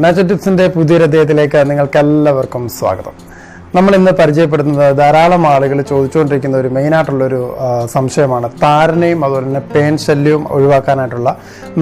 Natural ടിപ്സിന്റെ പുതിയൊരു അധ്യായത്തിലേക്ക് നിങ്ങൾക്ക് എല്ലാവർക്കും സ്വാഗതം. നമ്മൾ ഇന്ന് പരിചയപ്പെടുന്നത് ധാരാളം ആളുകൾ ചോദിച്ചുകൊണ്ടിരിക്കുന്ന ഒരു മെയിനായിട്ടുള്ള ഒരു സംശയമാണ്. താരനെയും അതുപോലെ തന്നെ പേൻ ശല്യവും ഒഴിവാക്കാനായിട്ടുള്ള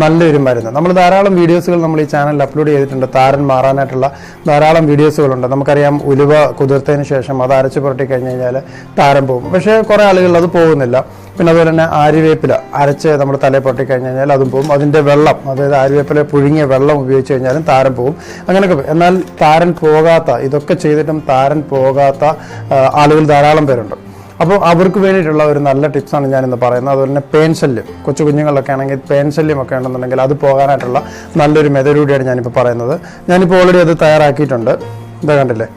നല്ലൊരു മരുന്ന്. നമ്മൾ ധാരാളം വീഡിയോസുകൾ നമ്മൾ ഈ ചാനലിൽ അപ്ലോഡ് ചെയ്തിട്ടുണ്ട്. താരൻ മാറാനായിട്ടുള്ള ധാരാളം വീഡിയോസുകളുണ്ട് നമുക്കറിയാം ഉലുവ കുതിർത്തതിന് ശേഷം അത് അരച്ചു പുരട്ടി കഴിഞ്ഞ് കഴിഞ്ഞാൽ താരം പോകും. പക്ഷേ കുറേ ആളുകൾ അത് പോകുന്നില്ല. പിന്നെ അതുപോലെ തന്നെ ആര്യവേപ്പില അരച്ച് നമ്മൾ തലയിൽ പൊട്ടി കഴിഞ്ഞ് കഴിഞ്ഞാൽ അതും പോകും അതിന്റെ വെള്ളം അതായത് ആര്യവേപ്പില പുഴുങ്ങിയ വെള്ളം ഉപയോഗിച്ച് കഴിഞ്ഞാലും താരൻ പോകും അങ്ങനെയൊക്കെ. എന്നാൽ താരൻ പോകാത്ത ഇതൊക്കെ ചെയ്തിട്ടും താരൻ പോകാത്ത ആളുകൾ ധാരാളം പേരുണ്ട്. അപ്പോൾ അവർക്ക് വേണ്ടിയിട്ടുള്ള ഒരു നല്ല ടിപ്സാണ് ഞാനിന്ന് പറയുന്നത്. അതുപോലെ തന്നെ പേൻ ശല്യം. കൊച്ചു കുഞ്ഞുങ്ങളിലൊക്കെ ആണെങ്കിൽ പേൻ ഒക്കെ ഉണ്ടെന്നുണ്ടെങ്കിൽ അത് പോകാനായിട്ടുള്ള നല്ലൊരു മെതഡ് കൂടിയാണ് ഞാനിപ്പോൾ പറയുന്നത്. ഞാനിപ്പോൾ ഓൾറെഡി അത് തയ്യാറാക്കിയിട്ടുണ്ട്. ഇതാ കണ്ടില്ലേ?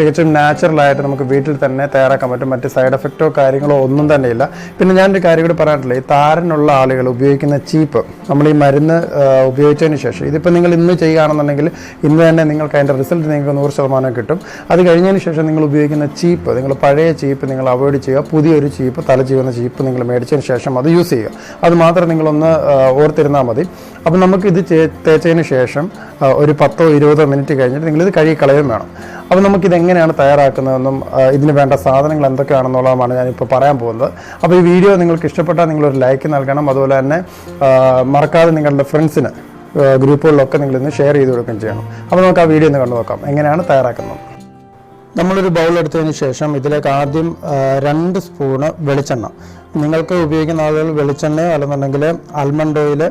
തികച്ചും നാച്ചുറലായിട്ട് നമുക്ക് വീട്ടിൽ തന്നെ തയ്യാറാക്കാൻ പറ്റും. മറ്റ് സൈഡ് എഫക്റ്റോ കാര്യങ്ങളോ ഒന്നും തന്നെ ഇല്ല. പിന്നെ ഞാനൊരു കാര്യം കൂടി പറയാനുള്ളത് ഈ താരനുള്ള ആളുകൾ ഉപയോഗിക്കുന്ന ചീപ്പ് നമ്മൾ ഈ മരുന്ന് ഉപയോഗിച്ചതിന് ശേഷം ഇതിപ്പോൾ നിങ്ങൾ ഇന്ന് ചെയ്യുകയാണെന്നുണ്ടെങ്കിൽ ഇന്ന് തന്നെ നിങ്ങൾക്ക് അതിന്റെ റിസൾട്ട് നിങ്ങൾക്ക് നൂറ് ശതമാനം കിട്ടും. അത് കഴിഞ്ഞതിന് ശേഷം നിങ്ങൾ ഉപയോഗിക്കുന്ന ചീപ്പ് നിങ്ങൾ പഴയ ചീപ്പ് നിങ്ങൾ അവോയ്ഡ് ചെയ്യുക. പുതിയൊരു ചീപ്പ് തല ചെയ്യുന്ന ചീപ്പ് നിങ്ങൾ മേടിച്ചതിന് ശേഷം അത് യൂസ് ചെയ്യുക. അത് മാത്രം നിങ്ങളൊന്ന് ഓർത്തിരുന്നാൽ മതി. അപ്പം നമുക്ക് ഇത് ചേ- തേച്ചതിന് ശേഷം ഒരു പത്തോ ഇരുപതോ മിനിറ്റ് കഴിഞ്ഞിട്ട് നിങ്ങളിത് കഴുകി കളയുകയും വേണം. അപ്പോൾ നമുക്കിത് എങ്ങനെയാണ് തയ്യാറാക്കുന്നതെന്നും ഇതിന് വേണ്ട സാധനങ്ങൾ എന്തൊക്കെയാണെന്നുള്ളതാണ് ഞാനിപ്പോൾ പറയാൻ പോകുന്നത്. അപ്പോൾ ഈ വീഡിയോ നിങ്ങൾക്ക് ഇഷ്ടപ്പെട്ടാൽ നിങ്ങളൊരു ലൈക്ക് നൽകണം. അതുപോലെ തന്നെ മറക്കാതെ നിങ്ങളുടെ ഫ്രണ്ട്സിന് ഗ്രൂപ്പുകളിലൊക്കെ നിങ്ങളിന്ന് ഷെയർ ചെയ്ത് കൊടുക്കുകയും ചെയ്യണം. അപ്പോൾ നമുക്ക് ആ വീഡിയോ ഒന്ന് കണ്ടു നോക്കാം എങ്ങനെയാണ് തയ്യാറാക്കുന്നത്? നമ്മളൊരു ബൗൾ എടുത്തതിന് ശേഷം ഇതിലേക്ക് ആദ്യം രണ്ട് സ്പൂണ് വെളിച്ചെണ്ണ. നിങ്ങൾക്ക് ഉപയോഗിക്കുന്ന ആളുകൾ വെളിച്ചെണ്ണയോ അല്ലെന്നുണ്ടെങ്കിൽ ആൽമണ്ട് ഓയിൽ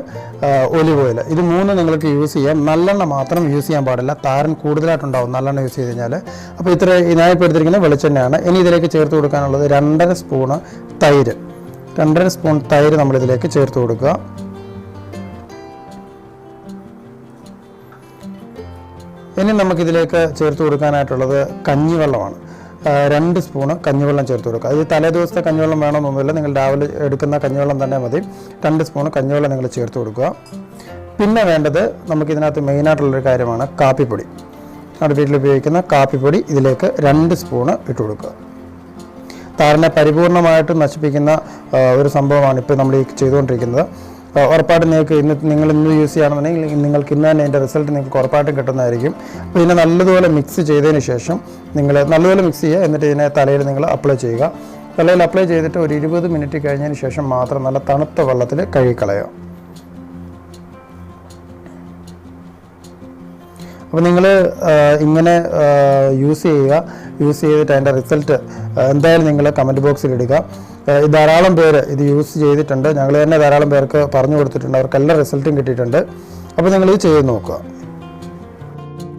ഒലിവ് ഓയിൽ ഇത് മൂന്ന് നിങ്ങൾക്ക് യൂസ് ചെയ്യാം. നല്ലെണ്ണ മാത്രം യൂസ് ചെയ്യാൻ പാടില്ല. താരൻ കൂടുതലായിട്ടുണ്ടാവും നല്ലെണ്ണ യൂസ് ചെയ്ത് കഴിഞ്ഞാൽ അപ്പോൾ ഇത്ര എടുത്തിരിക്കുന്ന വെളിച്ചെണ്ണയാണ്. ഇനി ഇതിലേക്ക് ചേർത്ത് കൊടുക്കാനുള്ളത് രണ്ടര സ്പൂണ് തൈര്. രണ്ടര സ്പൂൺ തൈര് നമ്മളിതിലേക്ക് ചേർത്ത് കൊടുക്കുക. ഇനി നമുക്കിതിലേക്ക് ചേർത്ത് കൊടുക്കാനായിട്ടുള്ളത് കഞ്ഞിവെള്ളമാണ്. രണ്ട് സ്പൂണ് കഞ്ഞിവെള്ളം ചേർത്ത് കൊടുക്കുക. അത് തലേ ദിവസത്തെ കഞ്ഞിവെള്ളം വേണമെന്നൊന്നുമില്ല. നിങ്ങൾ രാവിലെ എടുക്കുന്ന കഞ്ഞിവെള്ളം തന്നെ മതി. രണ്ട് സ്പൂണ് കഞ്ഞിവെള്ളം നിങ്ങൾ ചേർത്ത് കൊടുക്കുക. പിന്നെ വേണ്ടത് നമുക്കിതിനകത്ത് മെയിനായിട്ടുള്ളൊരു കാര്യമാണ് കാപ്പിപ്പൊടി. നമ്മുടെ വീട്ടിൽ ഉപയോഗിക്കുന്ന കാപ്പിപ്പൊടി ഇതിലേക്ക് രണ്ട് സ്പൂണ് ഇട്ട് കൊടുക്കുക. താരനെ പരിപൂർണമായിട്ട് നശിപ്പിക്കുന്ന ഒരു സംഭവമാണ് ഇപ്പോൾ നമ്മൾ ഈ ചെയ്തുകൊണ്ടിരിക്കുന്നത്. ഉറപ്പായിട്ടും നിങ്ങൾക്ക് ഇന്ന് നിങ്ങൾ ഇന്ന് യൂസ് ചെയ്യുകയാണെന്നുണ്ടെങ്കിൽ നിങ്ങൾക്ക് ഇന്ന് തന്നെ അതിന്റെ റിസൾട്ട് നിങ്ങൾക്ക് ഉറപ്പായിട്ടും കിട്ടുന്നതായിരിക്കും. അപ്പോൾ ഇതിനെ നല്ലതുപോലെ മിക്സ് ചെയ്തതിന് ശേഷം നിങ്ങൾ നല്ലതുപോലെ മിക്സ് ചെയ്യുക. എന്നിട്ട് ഇതിനെ തലയിൽ നിങ്ങൾ അപ്ലൈ ചെയ്യുക. തലയിൽ അപ്ലൈ ചെയ്തിട്ട് ഒരു ഇരുപത് മിനിറ്റ് കഴിഞ്ഞതിന് ശേഷം മാത്രം നല്ല തണുത്ത വെള്ളത്തിൽ കഴുകിക്കളയുക അപ്പോൾ നിങ്ങൾ ഇങ്ങനെ യൂസ് ചെയ്യുക യൂസ് ചെയ്തിട്ട് അതിന്റെ റിസൾട്ട് എന്തായാലും നിങ്ങൾ കമന്റ് ബോക്സിൽ ഇടുക. ധാരാളം പേര് ഇത് യൂസ് ചെയ്തിട്ടുണ്ട്. ഞങ്ങൾ തന്നെ ധാരാളം പേർക്ക് പറഞ്ഞു കൊടുത്തിട്ടുണ്ട്. അവർക്കെല്ലാം റിസൾട്ടും കിട്ടിയിട്ടുണ്ട്. അപ്പോൾ നിങ്ങൾ ഇത് ചെയ്ത് നോക്കുക.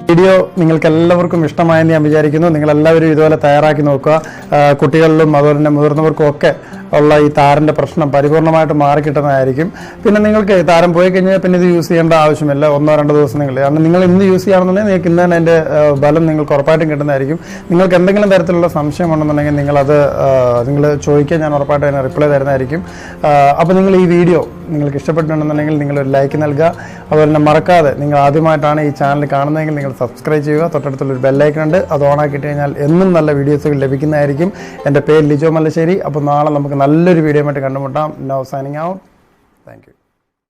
വീഡിയോ നിങ്ങൾക്ക് എല്ലാവർക്കും ഇഷ്ടമായെന്ന് ഞാൻ വിചാരിക്കുന്നു. നിങ്ങളെല്ലാവരും ഇതുപോലെ തയ്യാറാക്കി നോക്കുക. കുട്ടികളിലും അതുപോലെ തന്നെ മുതിർന്നവർക്കും ഒക്കെ ഉള്ള ഈ താരന്റെ പ്രശ്നം പരിപൂർണമായിട്ട് മാറിക്കിട്ടുന്നതായിരിക്കും. പിന്നെ നിങ്ങൾക്ക് താരം പോയി കഴിഞ്ഞാൽ പിന്നെ ഇത് യൂസ് ചെയ്യേണ്ട ആവശ്യമില്ല. ഒന്നോ രണ്ടോ ദിവസം നിങ്ങൾ കാരണം നിങ്ങൾ ഇന്ന് യൂസ് ചെയ്യുകയാണെന്നുണ്ടെങ്കിൽ നിങ്ങൾക്ക് ഇന്ന് തന്നെ അതിന്റെ ബലം നിങ്ങൾക്ക് ഉറപ്പായിട്ടും കിട്ടുന്നതായിരിക്കും. നിങ്ങൾക്ക് എന്തെങ്കിലും തരത്തിലുള്ള സംശയം ഉണ്ടെന്നുണ്ടെങ്കിൽ നിങ്ങളത് നിങ്ങൾ ചോദിക്കാൻ ഞാൻ ഉറപ്പായിട്ടും അതിന് റിപ്ലൈ തരുന്നതായിരിക്കും. അപ്പോൾ നിങ്ങൾ ഈ വീഡിയോ നിങ്ങൾക്ക് ഇഷ്ടപ്പെട്ടിട്ടുണ്ടെന്നുണ്ടെങ്കിൽ നിങ്ങൾ ഒരു ലൈക്ക് നൽകുക. അതുപോലെ തന്നെ മറക്കാതെ നിങ്ങൾ ആദ്യമായിട്ടാണ് ഈ ചാനൽ കാണുന്നതെങ്കിൽ നിങ്ങൾ സബ്സ്ക്രൈബ് ചെയ്യുക. തൊട്ടടുത്തുള്ള ഒരു ബെല്ലൈക്കൺ ഉണ്ട്. അത് ഓണാക്കിയിട്ട് കഴിഞ്ഞാൽ എന്നും നല്ല വീഡിയോസുകൾ ലഭിക്കുന്നതായിരിക്കും. എന്റെ പേര് ലിജോ മല്ലശ്ശേരി. അപ്പോൾ നാളെ നമുക്ക് നല്ലൊരു വീഡിയോ ആയിട്ട് കണ്ടുമുട്ടാം. No signing out thank you